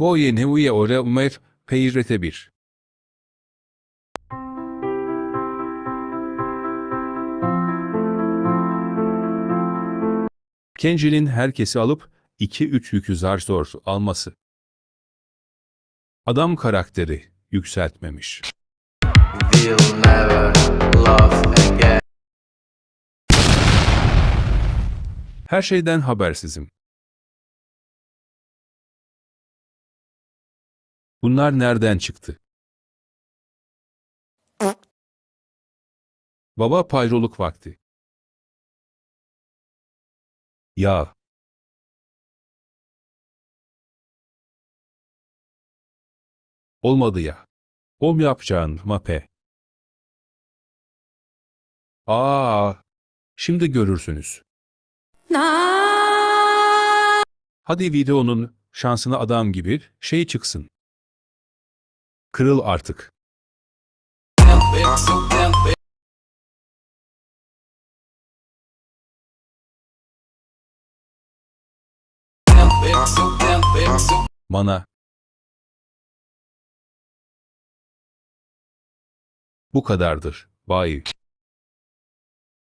Nevuye ore umer peyrete bir. Kencil'in herkesi alıp 2-3 yükü zar zor alması. Adam karakteri yükseltmemiş. Her şeyden habersizim. Bunlar nereden çıktı? Baba payroluk vakti. Ya. Olmadı ya. Ol yapacağın mape. Aa, şimdi görürsünüz. Hadi videonun şansına adam gibi şey çıksın. Kırıl artık. Mana. Bu kadardır. Bye.